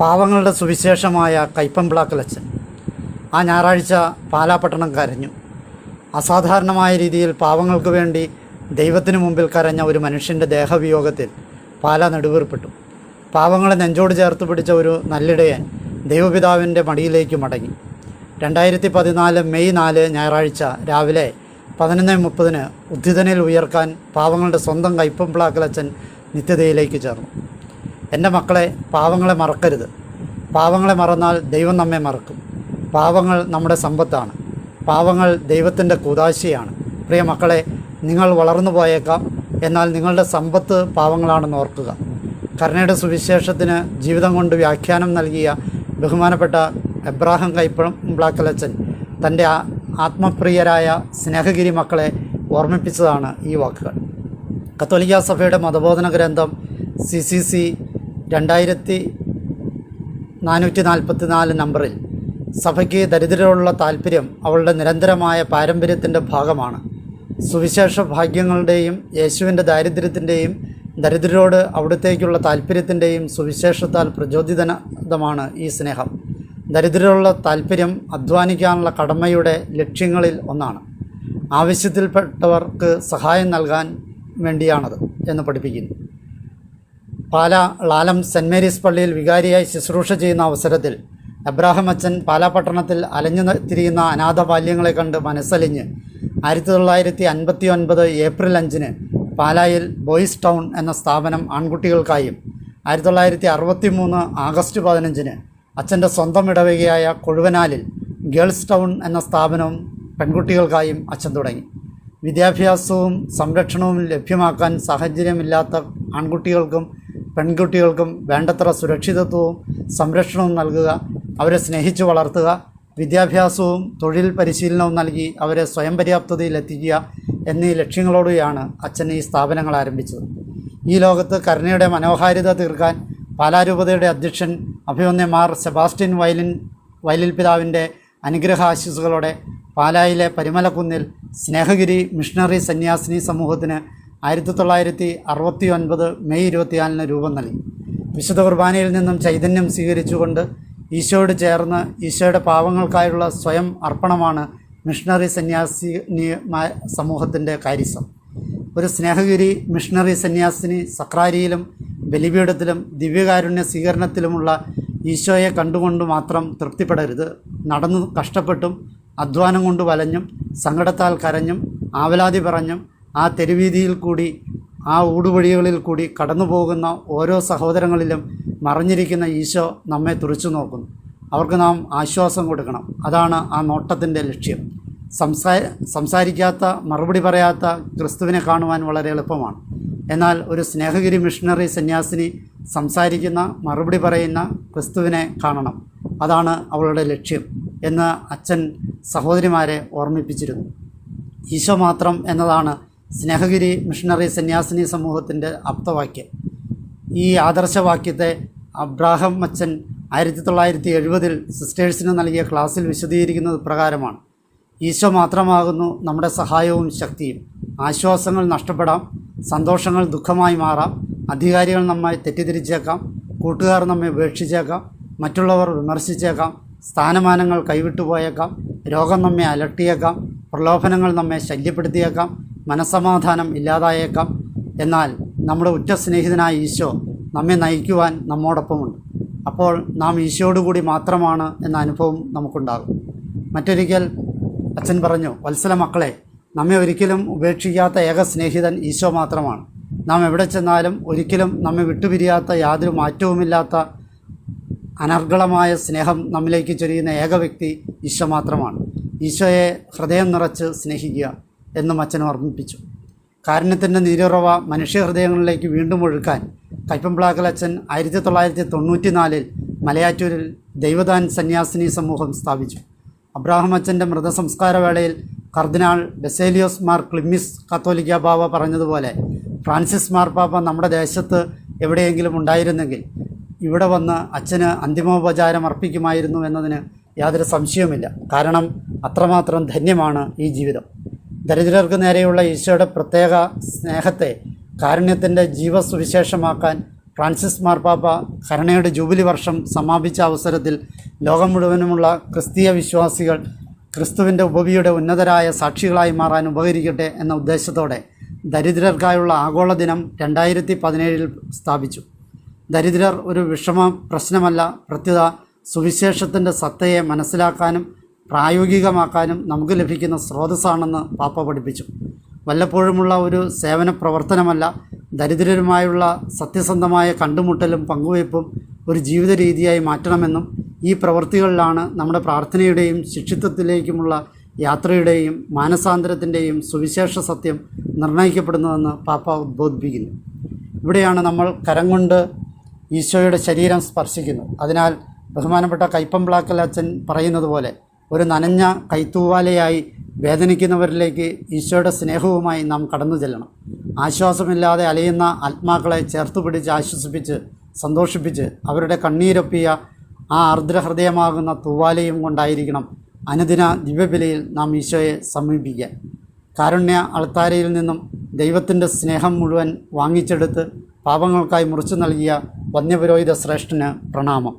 പാവങ്ങളുടെ സുവിശേഷമായ കൈപ്പമ്പിളാക്കലച്ചൻ. ആ ഞായറാഴ്ച പാലാപട്ടണം കരഞ്ഞു. അസാധാരണമായ രീതിയിൽ പാവങ്ങൾക്ക് വേണ്ടി ദൈവത്തിന് മുമ്പിൽ കരഞ്ഞ ഒരു മനുഷ്യന്റെ ദേഹവിയോഗത്തിൽ പാല നെടുവീർപ്പെട്ടു. പാവങ്ങളെ നെഞ്ചോട് ചേർത്ത് പിടിച്ച ഒരു നല്ലിടയൻ ദൈവപിതാവിന്റെ മടിയിലേക്ക് മടങ്ങി. രണ്ടായിരത്തി പതിനാല് മെയ് നാല് ഞായറാഴ്ച രാവിലെ പതിനൊന്ന് മുപ്പതിന് ഉദ്ധിതനിൽ ഉയർക്കാൻ പാവങ്ങളുടെ സ്വന്തം കൈപ്പമ്പിളാക്കലച്ചൻ നിത്യതയിലേക്ക് ചേർന്നു. എന്റെ മക്കളെ പാവങ്ങളെ മറക്കരുത്. പാവങ്ങളെ മറന്നാൽ ദൈവം നമ്മെ മറക്കും. പാവങ്ങൾ നമ്മുടെ സമ്പത്താണ്. പാവങ്ങൾ ദൈവത്തിന്റെ കൂതാശയാണ്. പ്രിയ മക്കളെ നിങ്ങൾ വളർന്നു പോയേക്കാം. എന്നാൽ നിങ്ങളുടെ സമ്പത്ത് പാവങ്ങളാണെന്ന് ഓർക്കുക. കരുണയുടെ സുവിശേഷത്തിന് ജീവിതം കൊണ്ട് വ്യാഖ്യാനം നൽകിയ ബഹുമാനപ്പെട്ട എബ്രാഹിം കൈപ്പഴം ബ്ലാക്കലച്ചൻ തന്റെ ആത്മപ്രിയരായ സ്നേഹഗിരി മക്കളെ ഓർമ്മിപ്പിച്ചതാണ് ഈ വാക്കുകൾ. കത്തോലിക്ക സഭയുടെ മതബോധന ഗ്രന്ഥം സി സി സി രണ്ടായിരത്തി നാനൂറ്റി നാൽപ്പത്തി നാല് നമ്പറിൽ സഭയ്ക്ക് ദരിദ്രരോടുള്ള താല്പര്യം അവളുടെ നിരന്തരമായ പാരമ്പര്യത്തിന്റെ ഭാഗമാണ്. സുവിശേഷ ഭാഗ്യങ്ങളുടെയും യേശുവിന്റെ ദാരിദ്ര്യത്തിന്റെയും ദരിദ്രരോട് അവിടത്തേക്കുള്ള താല്പര്യത്തിന്റെയും സുവിശേഷത്താൽ പ്രചോദിതമാണ് ഈ സ്നേഹം. ദരിദ്രരുള്ള താല്പര്യം അധ്വാനിക്കാനുള്ള കടമയുടെ ലക്ഷ്യങ്ങളിൽ ഒന്നാണ്. ആവശ്യത്തിൽപ്പെട്ടവർക്ക് സഹായം നൽകാൻ വേണ്ടിയാണത് എന്ന് പഠിപ്പിക്കുന്നു. പാല ലാലം സെന്റ് മേരീസ് പള്ളിയിൽ വികാരിയായി ശുശ്രൂഷ ചെയ്യുന്ന അവസരത്തിൽ അബ്രാഹം അച്ഛൻ പാലാപട്ടണത്തിൽ അലഞ്ഞു തിരിയുന്ന അനാഥ ബാല്യങ്ങളെ കണ്ട് മനസ്സലിഞ്ഞ് ആയിരത്തി തൊള്ളായിരത്തി അൻപത്തി ഒൻപത് ഏപ്രിൽ അഞ്ചിന് പാലായിൽ ബോയ്സ് ടൗൺ എന്ന സ്ഥാപനം ആൺകുട്ടികൾക്കായും ആയിരത്തി തൊള്ളായിരത്തി അറുപത്തി മൂന്ന് ആഗസ്റ്റ് പതിനഞ്ചിന് അച്ഛന്റെ സ്വന്തം ഇടവകയായ കൊഴുവനാലിൽ ഗേൾസ് ടൗൺ എന്ന സ്ഥാപനവും പെൺകുട്ടികൾക്കായും അച്ഛൻ തുടങ്ങി. വിദ്യാഭ്യാസവും സംരക്ഷണവും ലഭ്യമാക്കാൻ സാഹചര്യമില്ലാത്ത ആൺകുട്ടികൾക്കും പെൺകുട്ടികൾക്കും വേണ്ടത്ര സുരക്ഷിതത്വവും സംരക്ഷണവും നൽകുക അവരെ സ്നേഹിച്ചു വളർത്തുക വിദ്യാഭ്യാസവും തൊഴിൽ പരിശീലനവും നൽകി അവരെ സ്വയം പര്യാപ്തതയിലെത്തിക്കുക എന്നീ ലക്ഷ്യങ്ങളോടെയാണ് അച്ഛൻ ഈ സ്ഥാപനങ്ങൾ ആരംഭിച്ചത്. ഈ ലോകത്ത് കരുണയുടെ മനോഹാരിത തീർക്കാൻ പാലാരൂപതയുടെ അധ്യക്ഷൻ അഭിമന്യമാർ സെബാസ്റ്റ്യൻ വയലിൻ വയലിൽ പിതാവിന്റെ അനുഗ്രഹ ആശിസുകളോടെ പാലായിലെ പരിമലക്കുന്നിൽ സ്നേഹഗിരി മിഷണറി സന്യാസിനി സമൂഹത്തിന് ആയിരത്തി തൊള്ളായിരത്തി അറുപത്തി ഒൻപത് മെയ് ഇരുപത്തിനാലിന് രൂപം നൽകി. വിശുദ്ധ കുർബാനയിൽ നിന്നും ചൈതന്യം സ്വീകരിച്ചുകൊണ്ട് ഈശോയോട് ചേർന്ന് ഈശോയുടെ പാവങ്ങൾക്കായുള്ള സ്വയം അർപ്പണമാണ് മിഷണറി സന്യാസി സമൂഹത്തിന്റെ കാര്യസം ഒരു സ്നേഹഗിരി മിഷണറി സന്യാസിനി സക്രാരിയിലും ബലിപീഠത്തിലും ദിവ്യകാരുണ്യ സ്വീകരണത്തിലുമുള്ള ഈശോയെ കണ്ടുകൊണ്ട് മാത്രം തൃപ്തിപ്പെടരുത്. നടന്നു കഷ്ടപ്പെട്ടും അധ്വാനം കൊണ്ട് വലഞ്ഞും സങ്കടത്താൽ കരഞ്ഞും ആവലാതി പറഞ്ഞും ആ തെരുവീതിയിൽ കൂടി ആ ഊടുവഴികളിൽ കൂടി കടന്നു പോകുന്ന ഓരോ സഹോദരങ്ങളിലും മറിഞ്ഞിരിക്കുന്ന ഈശോ നമ്മെ തുറച്ചു നോക്കുന്നു. അവർക്ക് നാം ആശ്വാസം കൊടുക്കണം. അതാണ് ആ നോട്ടത്തിന്റെ ലക്ഷ്യം. സംസാ സംസാരിക്കാത്ത മറുപടി പറയാത്ത ക്രിസ്തുവിനെ കാണുവാൻ വളരെ എളുപ്പമാണ്. എന്നാൽ ഒരു സ്നേഹഗിരി മിഷണറി സന്യാസിനി സംസാരിക്കുന്ന മറുപടി പറയുന്ന ക്രിസ്തുവിനെ കാണണം. അതാണ് അവളുടെ ലക്ഷ്യം എന്ന് അച്ഛൻ സഹോദരിമാരെ ഓർമ്മിപ്പിച്ചിരുന്നു. ഈശോ മാത്രം എന്നതാണ് സ്നേഹഗിരി മിഷണറി സന്യാസിനി സമൂഹത്തിന്റെ അപ്തവാക്യം ഈ ആദർശവാക്യത്തെ അബ്രാഹം അച്ഛൻ ആയിരത്തി തൊള്ളായിരത്തി എഴുപതിൽ സിസ്റ്റേഴ്സിന് നൽകിയ ക്ലാസ്സിൽ വിശദീകരിക്കുന്നത് പ്രകാരമാണ്. ഈശോ മാത്രമാകുന്നു നമ്മുടെ സഹായവും ശക്തിയും. ആശ്വാസങ്ങൾ നഷ്ടപ്പെടാം സന്തോഷങ്ങൾ ദുഃഖമായി മാറാം അധികാരികൾ നമ്മെ തെറ്റിദ്ധരിച്ചേക്കാം കൂട്ടുകാർ നമ്മെ ഉപേക്ഷിച്ചേക്കാം മറ്റുള്ളവർ വിമർശിച്ചേക്കാം സ്ഥാനമാനങ്ങൾ കൈവിട്ടുപോയേക്കാം രോഗം നമ്മെ അലട്ടിയേക്കാം പ്രലോഭനങ്ങൾ നമ്മെ ശല്യപ്പെടുത്തിയേക്കാം മനസമാധാനം ഇല്ലാതായേക്കാം. എന്നാൽ നമ്മുടെ ഉറ്റ സ്നേഹിതനായ ഈശോ നമ്മെ നയിക്കുവാൻ നമ്മോടൊപ്പമുണ്ട്. അപ്പോൾ നാം ഈശോയോടുകൂടി മാത്രമാണ് എന്ന അനുഭവം നമുക്കുണ്ടാകും. മറ്റൊരിക്കൽ അച്ഛൻ പറഞ്ഞു വത്സല മക്കളെ നമ്മെ ഒരിക്കലും ഉപേക്ഷിക്കാത്ത ഏക സ്നേഹിതൻ ഈശോ മാത്രമാണ്. നാം എവിടെ ചെന്നാലും ഒരിക്കലും നമ്മെ വിട്ടുപിരിയാത്ത യാതൊരു മാറ്റവുമില്ലാത്ത അനർഗളമായ സ്നേഹം നമ്മിലേക്ക് ചൊരിയുന്ന ഏക വ്യക്തി ഈശോ മാത്രമാണ്. ഈശോയെ ഹൃദയം നിറച്ച് സ്നേഹിക്കുക. എന്നും അച്ഛൻ ഓർമ്മിപ്പിച്ചു. കാരുണ്യത്തിന്റെ നീരുറവ മനുഷ്യഹൃദയങ്ങളിലേക്ക് വീണ്ടും ഒഴുക്കാൻ കൈപ്പമ്പ്ളാക്കൽ അച്ഛൻ ആയിരത്തി തൊള്ളായിരത്തി തൊണ്ണൂറ്റി നാലിൽ മലയാറ്റൂരിൽ ദൈവദാൻ സന്യാസിനി സമൂഹം സ്ഥാപിച്ചു. അബ്രാഹം അച്ഛന്റെ മൃതസംസ്കാര വേളയിൽ കർദിനാൾ ബെസേലിയോസ് മാർ ക്ലിമ്മിസ് കത്തോലിക്ക ബാവ പറഞ്ഞതുപോലെ ഫ്രാൻസിസ് മാർപ്പാപ്പ നമ്മുടെ ദേശത്ത് എവിടെയെങ്കിലും ഉണ്ടായിരുന്നെങ്കിൽ ഇവിടെ വന്ന് അച്ഛന് അന്തിമോപചാരം അർപ്പിക്കുമായിരുന്നു എന്നതിന് യാതൊരു സംശയവുമില്ല. കാരണം അത്രമാത്രം ധന്യമാണ് ഈ ജീവിതം. ദരിദ്രർക്ക് നേരെയുള്ള ഈശോയുടെ പ്രത്യേക സ്നേഹത്തെ കാരുണ്യത്തിന്റെ ജീവസുവിശേഷമാക്കാൻ ഫ്രാൻസിസ് മാർപ്പാപ്പ കരുണയുടെ ജൂബിലി വർഷം സമാപിച്ച അവസരത്തിൽ ലോകം മുഴുവനുമുള്ള ക്രിസ്തീയ വിശ്വാസികൾ ക്രിസ്തുവിന്റെ ഉപവിയുടെ ഉന്നതരായ സാക്ഷികളായി മാറാൻ ഉപകരിക്കട്ടെ എന്ന ഉദ്ദേശത്തോടെ ദരിദ്രർക്കായുള്ള ആഗോള ദിനം രണ്ടായിരത്തി പതിനേഴിൽ സ്ഥാപിച്ചു. ദരിദ്രർ ഒരു വിഷമ പ്രശ്നമല്ല പ്രത്യുത സുവിശേഷത്തിന്റെ സത്തയെ മനസ്സിലാക്കാനും പ്രായോഗികമാക്കാനും നമുക്ക് ലഭിക്കുന്ന സ്രോതസ്സാണെന്ന് പാപ്പ പഠിപ്പിച്ചു. വല്ലപ്പോഴുമുള്ള ഒരു സേവന പ്രവർത്തനമല്ല ദരിദ്രരുമായുള്ള സത്യസന്ധമായ കണ്ടുമുട്ടലും പങ്കുവയ്പ്പും ഒരു ജീവിത രീതിയായി മാറ്റണമെന്നും ഈ പ്രവൃത്തികളിലാണ് നമ്മുടെ പ്രാർത്ഥനയുടെയും ശിക്ഷിത്വത്തിലേക്കുമുള്ള യാത്രയുടെയും മാനസാന്തരത്തിന്റെയും സുവിശേഷ സത്യം നിർണയിക്കപ്പെടുന്നതെന്ന് പാപ്പ ഉദ്ബോധിപ്പിക്കുന്നു. ഇവിടെയാണ് നമ്മൾ കരം കൊണ്ട് ഈശോയുടെ ശരീരം സ്പർശിക്കുന്നു അതിനാൽ ബഹുമാനപ്പെട്ട കൈപ്പമ്പ്ളാക്കൽ അച്ഛൻ പറയുന്നത് പോലെ ഒരു നനഞ്ഞ കൈത്തൂവാലയായി വേദനിക്കുന്നവരിലേക്ക് ഈശോയുടെ സ്നേഹവുമായി നാം കടന്നു ചെല്ലണം. ആശ്വാസമില്ലാതെ അലയുന്ന ആത്മാക്കളെ ചേർത്ത് പിടിച്ച് ആശ്വസിപ്പിച്ച് സന്തോഷിപ്പിച്ച് അവരുടെ കണ്ണീരൊപ്പിയ ആ ആർദ്രഹൃദയമാകുന്ന തൂവാലയും കൊണ്ടായിരിക്കണം അനുദിന ദിവ്യബലിയിൽ നാം ഈശോയെ സമീപിക്കാൻ. കാരുണ്യ അൾത്താരയിൽ നിന്നും ദൈവത്തിന്റെ സ്നേഹം മുഴുവൻ വാങ്ങിച്ചെടുത്ത് പാപങ്ങൾക്കായി മുറിച്ചു നൽകിയ വന്യപുരോഹിത ശ്രേഷ്ഠന് പ്രണാമം.